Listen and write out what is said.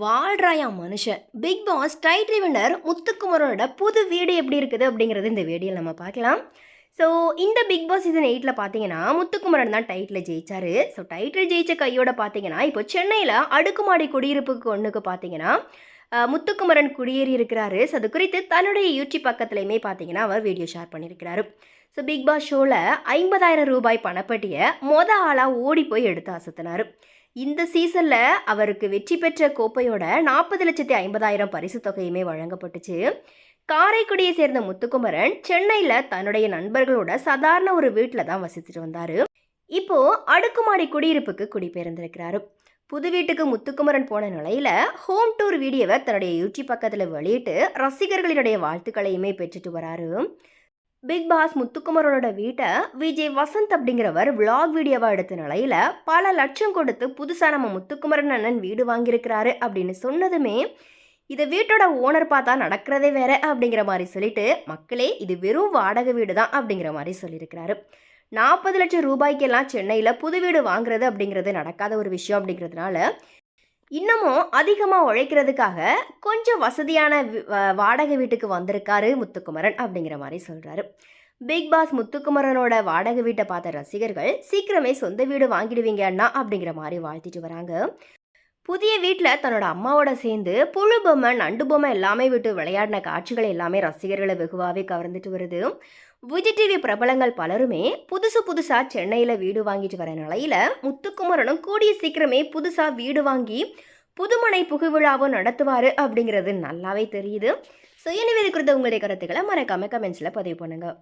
வாழ்றாயா மனுஷன்? Big pass title winner முத்துக்குமரனோட புது வீடு எப்படி இருக்குது அப்படிங்கிறது இந்த வீடியோவில் நம்ம பார்க்கலாம். ஸோ இந்த பிக் பாஸ் சீசன் எயிட்டில் பார்த்தீங்கன்னா முத்துக்குமரன் தான் டைட்டில் ஜெயிச்சார். ஸோ டைட்டில் ஜெயிச்ச கையோட பார்த்தீங்கன்னா இப்போ சென்னையில் அடுக்குமாடி குடியிருப்புக்கு ஒன்றுக்கு பார்த்தீங்கன்னா முத்துக்குமரன் குடியேறி இருக்கிறாரு. ஸோ அது குறித்து தன்னுடைய யூடியூப் பக்கத்துலையுமே பார்த்தீங்கன்னா அவர் வீடியோ ஷேர் பண்ணியிருக்கிறாரு. ஸோ பிக் பாஸ் ஷோவில் ஐம்பதாயிரம் ரூபாய் பணப்பட்டியை மொத ஆளாக ஓடி போய் எடுத்து அசத்தினார். இந்த சீசனில் அவருக்கு வெற்றி பெற்ற கோப்பையோட நாற்பது லட்சத்தி ஐம்பதாயிரம் பரிசு தொகையுமே வழங்கப்பட்டுச்சு. காரைக்குடியை சேர்ந்த முத்துக்குமரன் சென்னையில் தன்னுடைய நண்பர்களோட சாதாரண ஒரு வீட்டில் தான் வசிச்சுட்டு வந்தார். இப்போ அடுக்குமாடி குடியிருப்புக்கு குடிபெயர்ந்திருக்கிறாரு. புது வீட்டுக்கு முத்துக்குமரன் போன நிலையில் ஹோம் டூர் வீடியோவை தன்னுடைய யூடியூப் பக்கத்தில் வெளியிட்டு ரசிகர்களினுடைய வாழ்த்துக்களையுமே பெற்றுட்டு வராரு. பிக் பாஸ் முத்துக்குமரனோட வீட்டை விஜய் வசந்த் அப்படிங்கிறவர் விளாக் வீடியோவா எடுத்த நிலையில பல லட்சம் கொடுத்து புதுசா நம்ம முத்துக்குமரன் அண்ணன் வீடு வாங்கியிருக்கிறாரு அப்படின்னு சொன்னதுமே இதை வீட்டோட ஓனர் பார்த்தா நடக்கிறதே வேற அப்படிங்கிற மாதிரி சொல்லிட்டு மக்களே இது வெறும் வாடகை வீடு தான் அப்படிங்கிற மாதிரி சொல்லியிருக்கிறாரு. நாற்பது லட்சம் ரூபாய்க்கெல்லாம் சென்னையில் புது வீடு வாங்குறது அப்படிங்கிறது நடக்காத ஒரு விஷயம் அப்படிங்கிறதுனால இன்னமும் அதிகமாக உழைக்கிறதுக்காக கொஞ்சம் வசதியான வாடகை வீட்டுக்கு வந்திருக்காரு முத்துக்குமரன் அப்படிங்கிற மாதிரி சொல்கிறாரு பிக் பாஸ் முத்துக்குமரனோட வாடகை வீட்டை பார்த்த ரசிகர்கள் சீக்கிரமே சொந்த வீடு வாங்கிடுவீங்க அண்ணா அப்படிங்கிற மாதிரி வாழ்த்திட்டு வராங்க. புதிய வீட்டில் தன்னோட அம்மாவோட சேர்ந்து புழு பொம்மை நண்டு பொம்மை எல்லாமே விட்டு விளையாடின காட்சிகள் எல்லாமே ரசிகர்களை வெகுவாகவே கவர்ந்துட்டு வருது. விஜய் டிவி பிரபலங்கள் பலருமே புதுசு புதுசாக சென்னையில் வீடு வாங்கிட்டு வர நிலையில் முத்துக்குமரனும் கூடிய சீக்கிரமே புதுசாக வீடு வாங்கி புதுமனை புகுவிழாவும் நடத்துவார் அப்படிங்கிறது நல்லாவே தெரியுது. ஸோ எனவே குறித்த உங்களுடைய கருத்துக்களை மறக்காம கமெண்ட்ஸில் பதிவு பண்ணுங்கள்